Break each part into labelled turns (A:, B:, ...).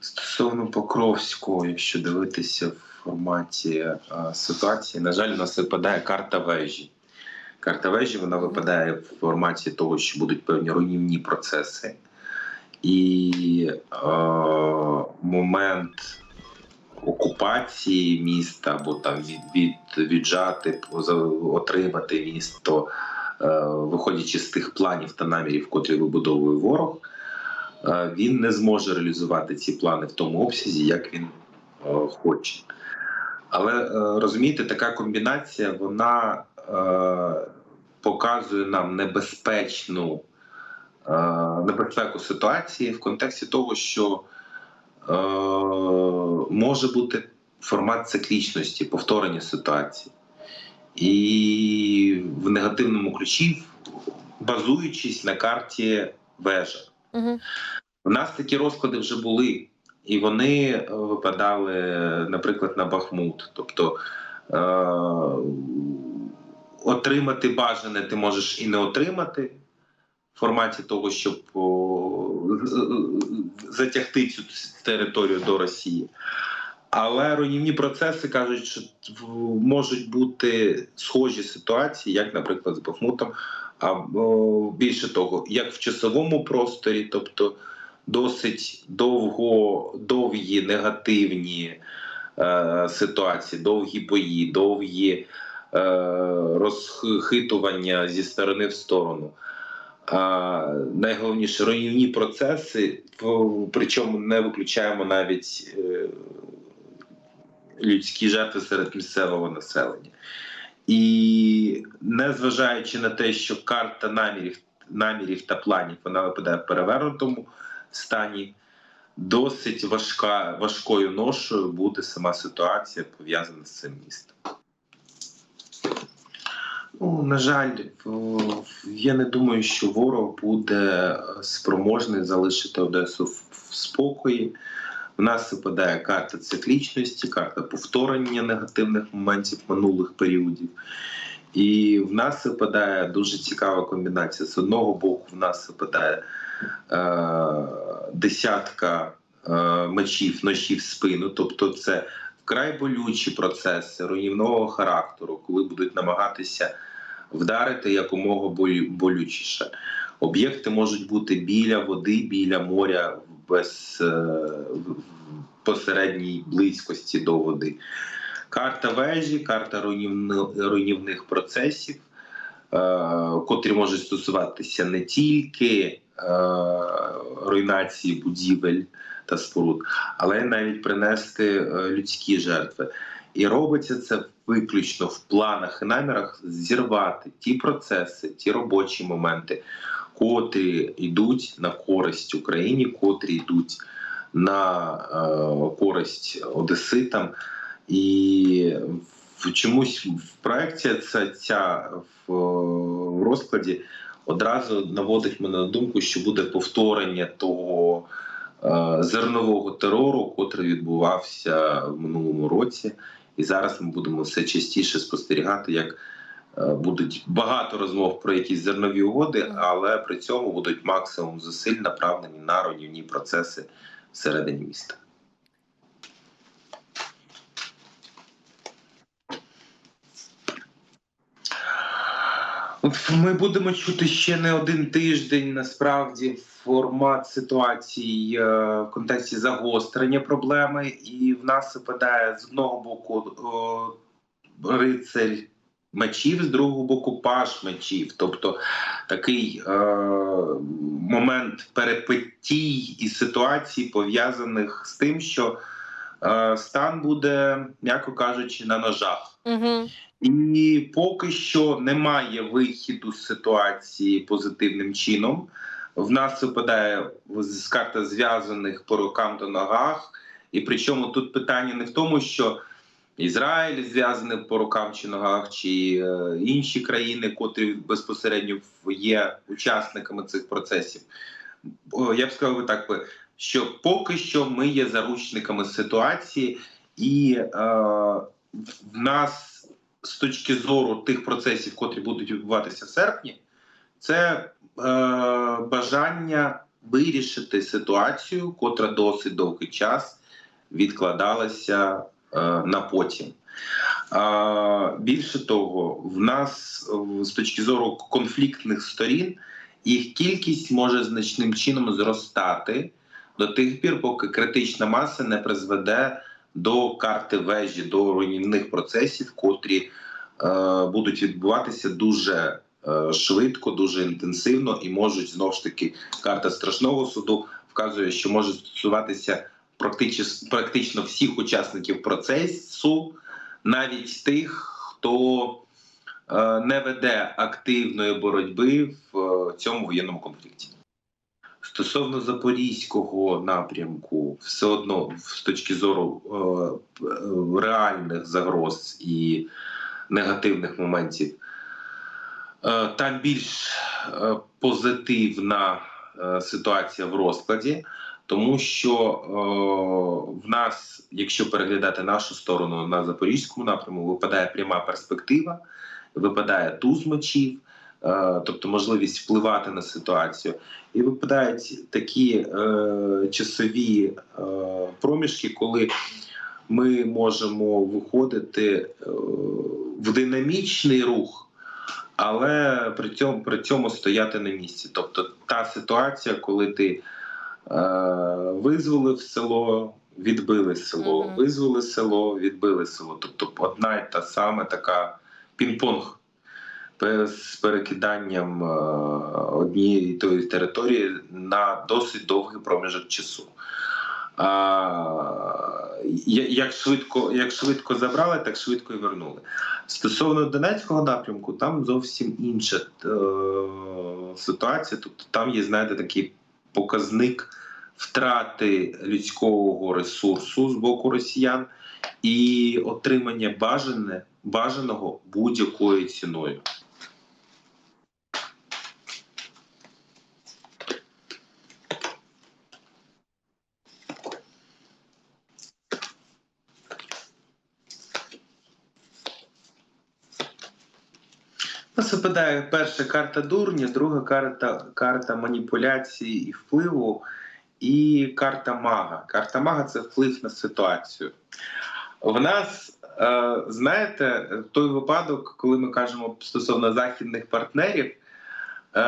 A: Стосовно Покровського, якщо дивитися в форматі е, ситуації, на жаль, у нас випадає карта вежі. Карта вежі вона випадає в форматі того, що будуть певні руйнівні процеси. І е, момент окупації міста або там від, від, віджати, отримати місто, е, виходячи з тих планів та намірів, котрі вибудовує ворог, він не зможе реалізувати ці плани в тому обсязі, як він е, хоче. Але е, розумієте, така комбінація вона е, показує нам небезпечну е, небезпеку ситуації в контексті того, що е, може бути формат циклічності, повторення ситуації. І в негативному ключі, базуючись на карті вежа.
B: Угу.
A: У нас такі розклади вже були, і вони е, випадали, наприклад, на Бахмут. Тобто е- отримати бажане ти можеш і не отримати в форматі того, щоб затягти цю територію до Росії. Але руйнівні процеси кажуть, що можуть бути схожі ситуації, як, наприклад, з Бахмутом, або більше того, як в часовому просторі, тобто досить довго, довгі негативні е, ситуації, довгі бої, довгі е, розхитування зі сторони в сторону. А найголовніше руйнівні процеси, причому не виключаємо навіть е, людські жертви серед місцевого населення. І незважаючи на те, що карта намірів, намірів та планів вона випадає в перевернутому стані, досить важка, важкою ношою буде сама ситуація пов'язана з цим містом. Ну, на жаль, я не думаю, що ворог буде спроможний залишити Одесу в спокої. У нас випадає карта циклічності, карта повторення негативних моментів минулих періодів. І в нас випадає дуже цікава комбінація. З одного боку, в нас випадає е, десятка е, мечів, ножів спину, тобто це вкрай болючі процеси руйнівного характеру, коли будуть намагатися вдарити якомога болю- болючіше. Об'єкти можуть бути біля води, біля моря, без е, посередній близькості до води. Карта вежі, карта руйнівни- руйнівних процесів, е, котрі можуть стосуватися не тільки е, руйнації будівель та споруд, але навіть принести людські жертви. І робиться це виключно в планах і намірах зірвати ті процеси, ті робочі моменти, котрі йдуть на користь Україні, котрі йдуть на е, користь одеситам. І в чомусь в проекті ця, ця в, розкладі одразу наводить мене на думку, що буде повторення того е, зернового терору, котрий відбувався в минулому році. І зараз ми будемо все частіше спостерігати, як будуть багато розмов про якісь зернові угоди, але при цьому будуть максимум зусиль направлені на руйнівні процеси всередині міста. Ми будемо чути ще не один тиждень насправді формат ситуації е, в контексті загострення проблеми, і в нас випадає з одного боку рицарь мечів, з другого боку паш мечів. Тобто такий е, момент перепиттій і ситуацій, пов'язаних з тим, що е, стан буде, м'яко кажучи, на ножах.
B: Угу.
A: І поки що немає вихіду з ситуації позитивним чином. В нас випадає з карта зв'язаних по рукам та ногах. І причому тут питання не в тому, що Ізраїль зв'язаний по рукам чи ногах, чи е, інші країни, котрі безпосередньо є учасниками цих процесів. Я б сказав би так, що поки що ми є заручниками ситуації, і е, в нас з точки зору тих процесів, котрі будуть відбуватися в серпні, це е, бажання вирішити ситуацію, котра досить довгий час відкладалася на потім. Більше того, в нас з точки зору конфліктних сторін їх кількість може значним чином зростати до тих пір, поки критична маса не призведе до карти вежі, до руйнівних процесів, котрі е, будуть відбуватися дуже е, швидко, дуже інтенсивно і можуть знову ж таки карта страшного суду вказує, що може стосуватися практично, практично всіх учасників процесу, навіть тих, хто е, не веде активної боротьби в е, цьому воєнному конфлікті. Стосовно запорізького напрямку, все одно з точки зору е, е, реальних загроз і негативних моментів, е, там більш позитивна ситуація в розкладі, тому що е, в нас, якщо переглядати нашу сторону на запорізькому напряму, випадає пряма перспектива, випадає туз мечів, е, тобто можливість впливати на ситуацію. І випадають такі е, часові е, проміжки, коли ми можемо виходити е, в динамічний рух, але при цьому, при цьому стояти на місці. Тобто та ситуація, коли ти е, визволив село, відбили село,
B: Мгм.
A: визволили село, відбили село. Тобто одна і та сама така пінг-понг з перекиданням е, однієї тої території на досить довгий проміжок часу. А, як швидко, як швидко забрали, так швидко і вернули. Стосовно Донецького напрямку, там зовсім інша е, ситуація. Тобто там є, знаєте, такий показник втрати людського ресурсу з боку росіян і отримання бажане, бажаного будь-якою ціною. Випадає перша карта дурня, друга карта, карта маніпуляції і впливу, і карта мага. Карта мага це вплив на ситуацію. В нас, е, знаєте, той випадок, коли ми кажемо стосовно західних партнерів, е,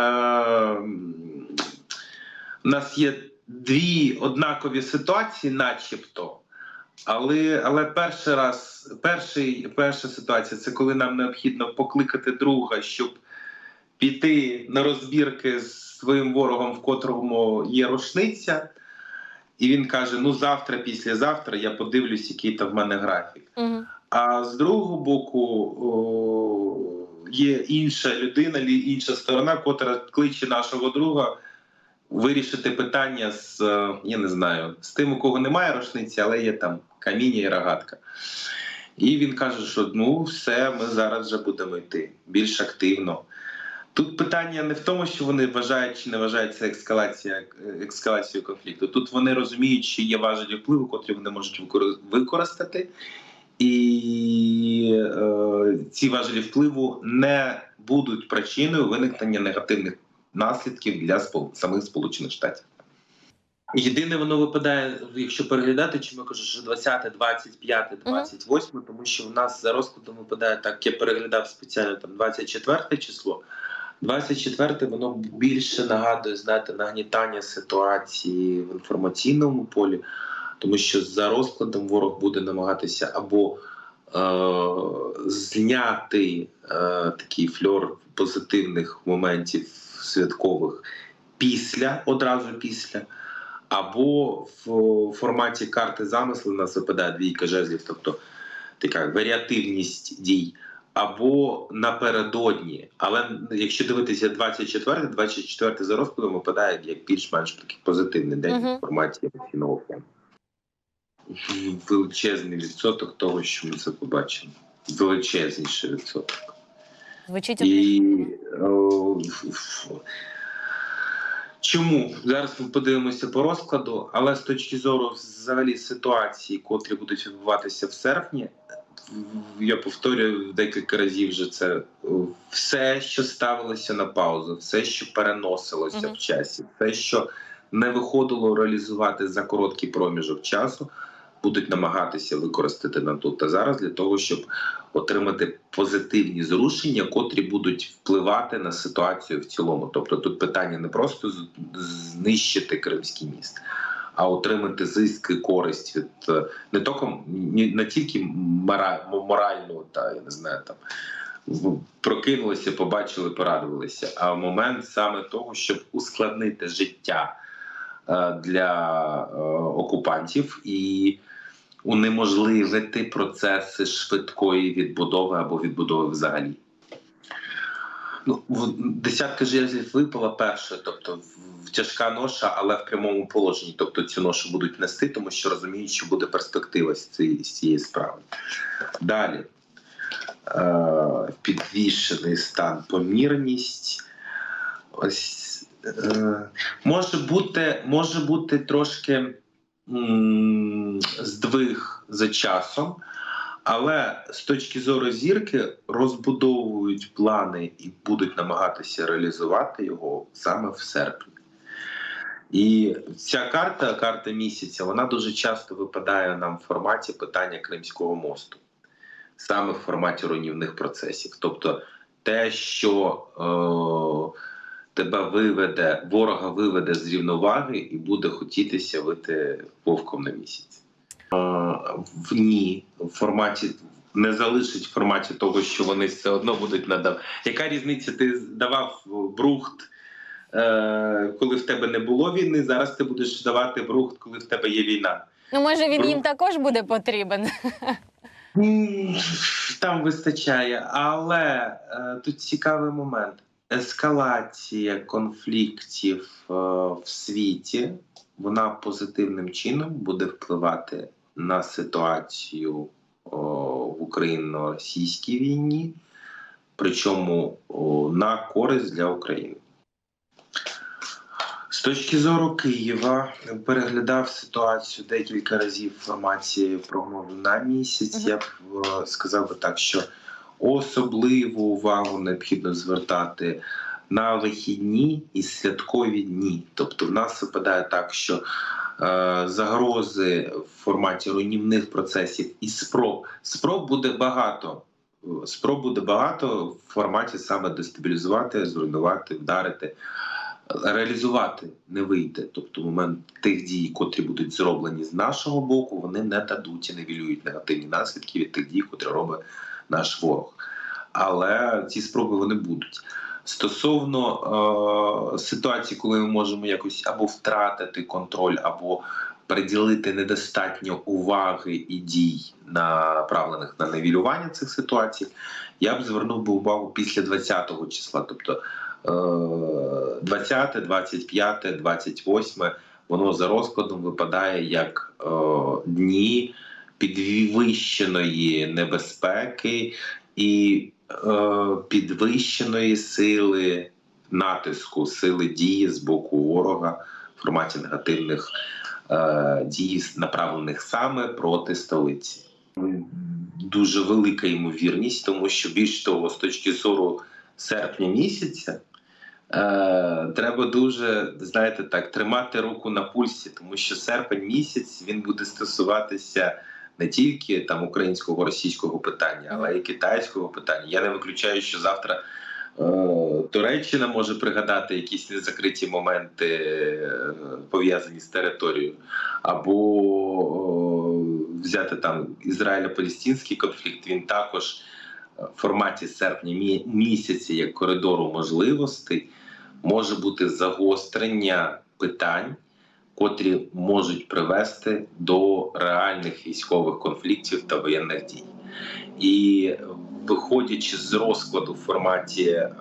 A: у нас є дві однакові ситуації, начебто. Але, але перший раз, перший, перша ситуація це коли нам необхідно покликати друга, щоб піти на розбірки з своїм ворогом, в котрому є рушниця. І він каже: ну завтра, післязавтра я подивлюсь, який там в мене графік.
B: Угу.
A: А з другого боку о, є інша людина, інша сторона, котра кличе нашого друга вирішити питання з е, я не знаю, з тим, у кого немає рушниці, але є там каміння і рогатка. І він каже, що ну все, ми зараз вже будемо йти більш активно. Тут питання не в тому, що вони вважають чи не вважають це ескалація ескалацією конфлікту. Тут вони розуміють, що є важелі впливу, котрі вони можуть викор- використати, і е, ці важелі впливу не будуть причиною виникнення негативних наслідків для самих Сполучених Штатів. Єдине, воно випадає, якщо переглядати, чому я кажу, що 20, 25, 28, тому що в нас за розкладом випадає так, я переглядав спеціально там 24 число. 24 воно більше нагадує знаєте, нагнітання ситуації в інформаційному полі, тому що за розкладом ворог буде намагатися або е, зняти е, такий фльор позитивних моментів святкових після, одразу після, або в форматі карти замислу нас випадає двійка жезлів, тобто така варіативність дій. Або напередодні, але якщо дивитися 24, 24 за розкладом випадає як більш-менш такий позитивний день
B: Мгм.
A: в форматі емоційного фону. Величезний відсоток того, що ми це побачимо. Величезніший відсоток.
B: Звучить
A: І о, чому зараз ми подивимося по розкладу, але з точки зору взагалі ситуації, котрі будуть відбуватися в серпні, я повторюю декілька разів вже це все, що ставилося на паузу, все, що переносилося
B: Мгм.
A: в часі, все, що не виходило реалізувати за короткий проміжок часу, будуть намагатися використати на тут та зараз для того, щоб отримати позитивні зрушення, котрі будуть впливати на ситуацію в цілому. Тобто тут питання не просто знищити Кримський міст. А отримати зиск і користь від е, не тільки не тільки мора, моральну, та я не знаю там прокинулися, побачили, порадувалися. А момент саме того, щоб ускладнити життя е, для е, окупантів і унеможливити процеси швидкої відбудови або відбудови взагалі. Ну, десятка жезлів випала перша, тобто тяжка ноша, але в прямому положенні. Тобто цю ношу будуть нести, тому що розуміють, що буде перспектива з цієї, з цієї справи. Далі. Е, підвішений стан, помірність. Ось е, може бути, може бути трошки здвиг за часом, але з точки зору зірки розбудовують плани і будуть намагатися реалізувати його саме в серпні. І ця карта, карта місяця, вона дуже часто випадає нам в форматі питання Кримського мосту, саме в форматі руйнівних процесів. Тобто те, що е, тебе виведе, ворога виведе з рівноваги і буде хотітися вийти вовком на місяць. В ні, в форматі не залишить в форматі того, що вони все одно будуть надав. Яка різниця? Ти давав брухт, е, коли в тебе не було війни. Зараз ти будеш давати брухт, коли в тебе є війна.
B: Ну, може, він їм також буде потрібен.
A: Там вистачає, але е, тут цікавий момент. Ескалація конфліктів е, в світі вона позитивним чином буде впливати на ситуацію в Україно-російській війні, причому на користь для України. З точки зору Києва переглядав ситуацію декілька разів інформації прогнозу на місяць. Я б сказав би так, що особливу увагу необхідно звертати на вихідні і святкові дні. Тобто, в нас випадає так, що е, загрози в форматі руйнівних процесів і спроб спроб буде багато. Спроб буде багато в форматі саме дестабілізувати, зруйнувати, вдарити реалізувати не вийде. Тобто, момент тих дій, котрі будуть зроблені з нашого боку, вони не дадуть і не вілюють негативні наслідки від тих дій, котрі робить наш ворог. Але ці спроби вони будуть. Стосовно е, ситуації, коли ми можемо якось або втратити контроль, або приділити недостатньо уваги і дій, направлених на невілювання цих ситуацій, я б звернув би увагу після 20-го числа, тобто е, 20, 25, 28, воно за розкладом випадає як е, дні підвищеної небезпеки і е, підвищеної сили натиску, сили дії з боку ворога в форматі негативних е, дій, направлених саме проти столиці. Дуже велика ймовірність, тому що більш того, з точки зору серпня місяця. Е, треба дуже знаєте так тримати руку на пульсі, тому що серпень місяць він буде стосуватися не тільки там українського російського питання, але й китайського питання. Я не виключаю, що завтра е, Туреччина може пригадати якісь незакриті моменти е, пов'язані з територією, або е, взяти там Ізраїльо-Палестинський конфлікт. Він також в форматі серпня мі- місяці як коридору можливостей може бути загострення питань, котрі можуть привести до реальних військових конфліктів та воєнних дій. І виходячи з розкладу в форматі е,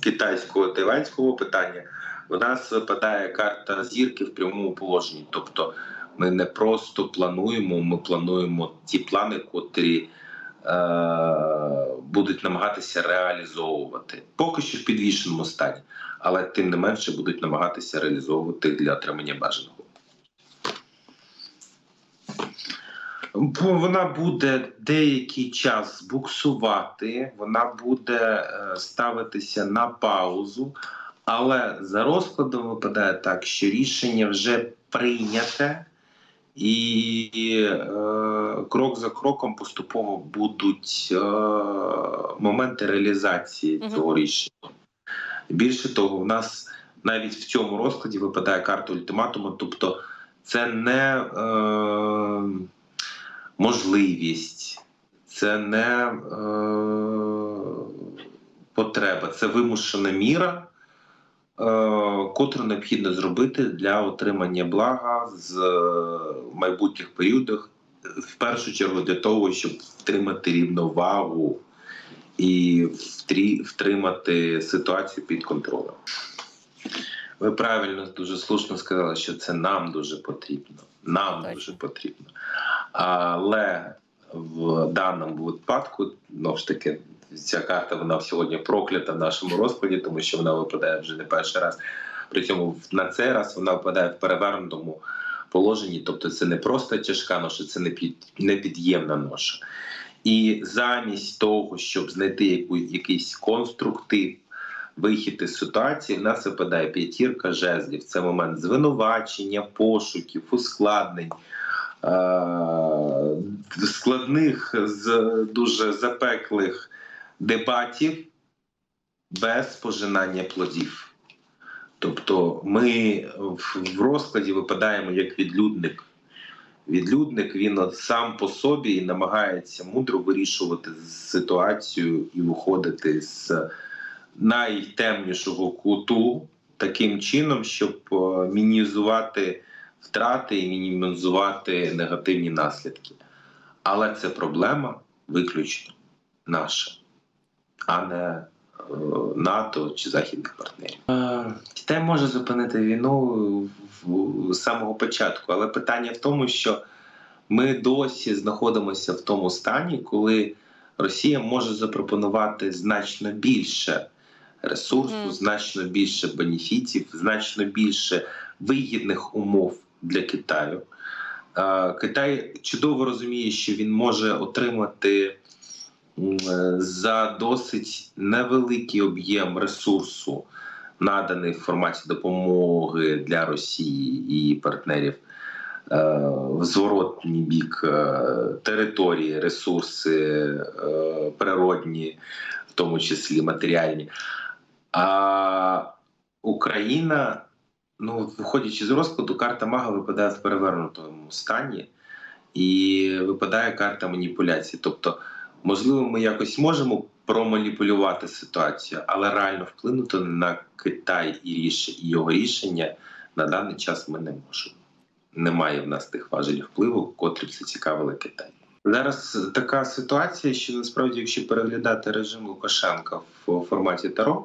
A: китайського тайванського питання, в нас випадає карта зірки в прямому положенні. Тобто ми не просто плануємо, ми плануємо ті плани, котрі будуть намагатися реалізовувати поки що в підвішеному стані, але тим не менше будуть намагатися реалізовувати для отримання бажаного. Вона буде деякий час буксувати, вона буде е, ставитися на паузу, Але за розкладом випадає так, що рішення вже прийняте, і е, крок за кроком поступово будуть е, моменти реалізації
B: Мгм.
A: цього рішення. Більше того, в нас навіть в цьому розкладі випадає карта ультиматуму, тобто це не е, можливість, це не е, потреба, це вимушена міра, е, котру необхідно зробити для отримання блага з е, майбутніх періодах, в першу чергу для того, щоб втримати рівновагу і втримати ситуацію під контролем. Ви правильно дуже слушно сказали, що це нам дуже потрібно. Нам
B: Точно.
A: дуже потрібно. Але в даному випадку, знову ж таки, ця карта вона сьогодні проклята в нашому розкладі, тому що вона випадає вже не перший раз. При цьому на цей раз вона випадає в перевернутому положенні. Тобто це не просто тяжка ноша, це не під непід'ємна ноша. І замість того, щоб знайти яку, якийсь конструктив, вихід із ситуації, в нас випадає п'ятірка жезлів. Це момент звинувачення, пошуків, ускладнень, е- складних, з дуже запеклих дебатів без пожинання плодів. Тобто ми в розкладі випадаємо як відлюдник. Відлюдник він от сам по собі і намагається мудро вирішувати ситуацію і виходити з найтемнішого куту таким чином, щоб е, мінімізувати втрати і мінімізувати негативні наслідки. Але це проблема виключно наша, а не НАТО чи західних партнерів. Е, Китай може зупинити війну з самого початку, але питання в тому, що ми досі знаходимося в тому стані, коли Росія може запропонувати значно більше ресурсу,
B: Мгм.
A: значно більше бенефітів, значно більше вигідних умов для Китаю. Е, Китай чудово розуміє, що він може отримати за досить невеликий об'єм ресурсу, наданий в форматі допомоги для Росії і партнерів е, в зворотній бік е, території, ресурси е, природні, в тому числі матеріальні. А Україна, ну, виходячи з розкладу, карта мага випадає в перевернутому стані і випадає карта маніпуляції. Тобто, можливо, ми якось можемо проманіпулювати ситуацію, але реально вплинути на Китай і його рішення на даний час ми не можемо. Немає в нас тих важелів впливу, котрі б зацікавили Китай. Зараз така ситуація, що насправді, якщо переглядати режим Лукашенка в форматі Таро,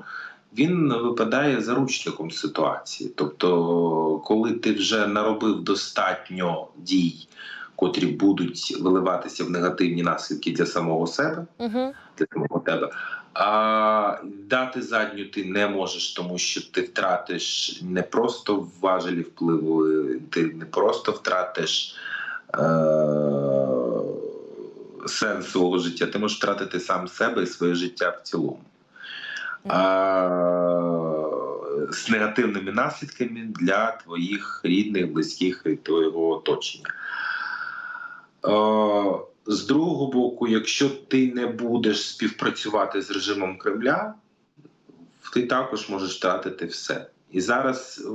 A: він випадає заручником ситуації. Тобто, коли ти вже наробив достатньо дій, котрі будуть виливатися в негативні наслідки для самого себе,
B: Угу.
A: для самого тебе. А дати задню ти не можеш, тому що ти втратиш не просто важелі впливу, ти не просто втратиш е- сенс свого життя, ти можеш втратити сам себе і своє життя в цілому. А, з негативними наслідками для твоїх рідних, близьких і твого оточення. З другого боку, якщо ти не будеш співпрацювати з режимом Кремля, ти також можеш втратити все. І зараз е,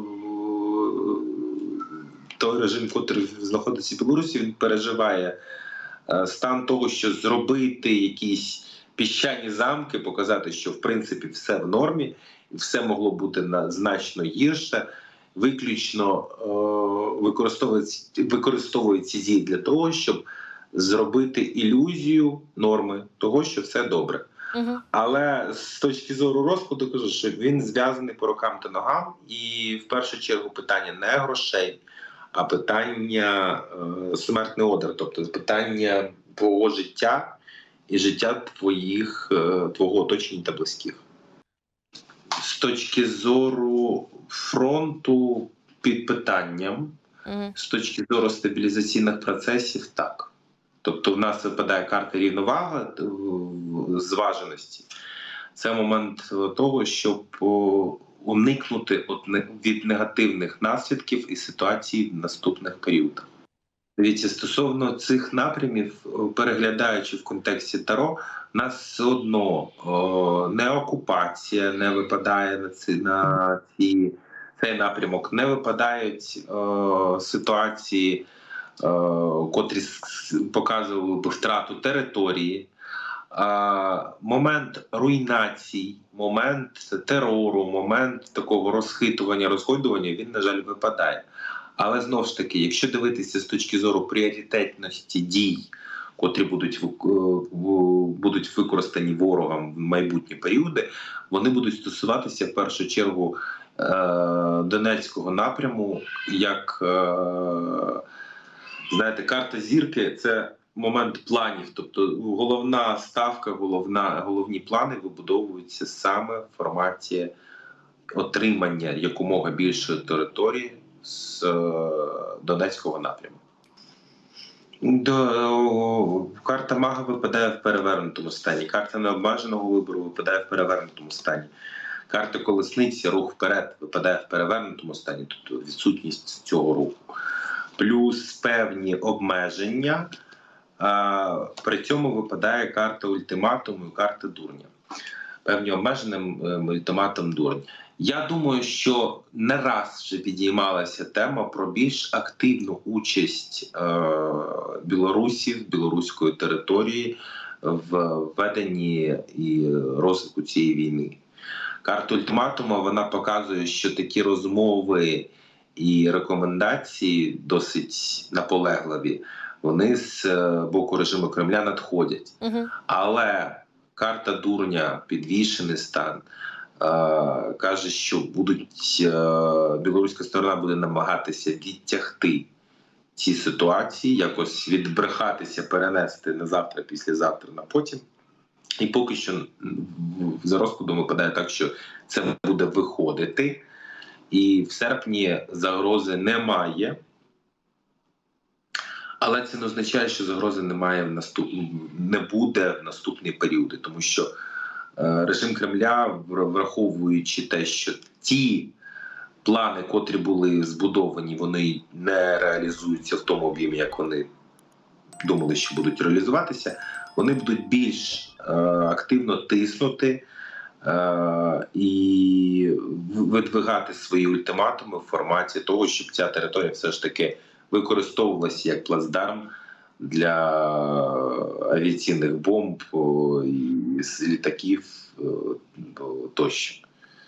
A: той режим, який знаходиться в Білорусі, він переживає е, стан того, що зробити якісь піщані замки, показати, що в принципі все в нормі, все могло бути значно гірше. Виключно е, використовують, використовують ці дії для того, щоб зробити ілюзію норми того, що все добре.
B: Угу.
A: Але з точки зору розкладу кажу, що він зв'язаний по рукам та ногам, і в першу чергу питання не грошей, а питання е, смертний одер, тобто питання твого життя і життя твоїх, е, твого оточення та близьких. З точки зору фронту під питанням,
B: Угу.
A: з точки зору стабілізаційних процесів, так. Тобто, в нас випадає карта рівновага е, зваженості. Це момент того, щоб уникнути від негативних наслідків і ситуацій в наступних періодах. Дивіться, стосовно цих напрямів, переглядаючи в контексті Таро, нас все одно о, не окупація не випадає на ці на ці цей напрямок, не випадають о, ситуації, о, котрі показували б втрату території. Момент руйнацій, момент терору, момент такого розхитування, розгойдування, він, на жаль, випадає. Але знову ж таки, якщо дивитися з точки зору пріоритетності дій, котрі будуть е, будуть використані ворогом в майбутні періоди, вони будуть стосуватися в першу чергу е, Донецького напряму, як е, знаєте, карта зірки це момент планів. Тобто головна ставка, головна, головні плани вибудовуються саме в форматі отримання якомога більшої території з е, Донецького напряму. До, карта мага випадає в перевернутому стані. Карта необмеженого вибору випадає в перевернутому стані. Карта колесниці, рух вперед випадає в перевернутому стані, тобто відсутність цього руху. Плюс певні обмеження. При цьому випадає карта ультиматуму і карта дурня. Певні обмеженим ультиматум дурень. Я думаю, що не раз вже підіймалася тема про більш активну участь е, білорусів, білоруської території в веденні і розвитку цієї війни. Карта ультиматуму вона показує, що такі розмови і рекомендації досить наполегливі. Вони з е, боку режиму Кремля надходять.
B: Угу.
A: Але карта дурня, підвішений стан, каже, що будуть е, білоруська сторона буде намагатися відтягти ці ситуації, якось відбрехатися, перенести на завтра, післязавтра, на потім. І поки що за розкладом випадає так, що це буде виходити, і в серпні загрози немає. Але це не означає, що загрози немає в наступ... не буде в наступні періоди, тому що е, режим Кремля, враховуючи те, що ті плани, котрі були збудовані, вони не реалізуються в тому об'ємі, як вони думали, що будуть реалізуватися, вони будуть більш е, активно тиснути е, і видвигати свої ультиматуми в форматі того, щоб ця територія все ж таки використовувалася як плацдарм для авіаційних бомб з літаків о, тощо.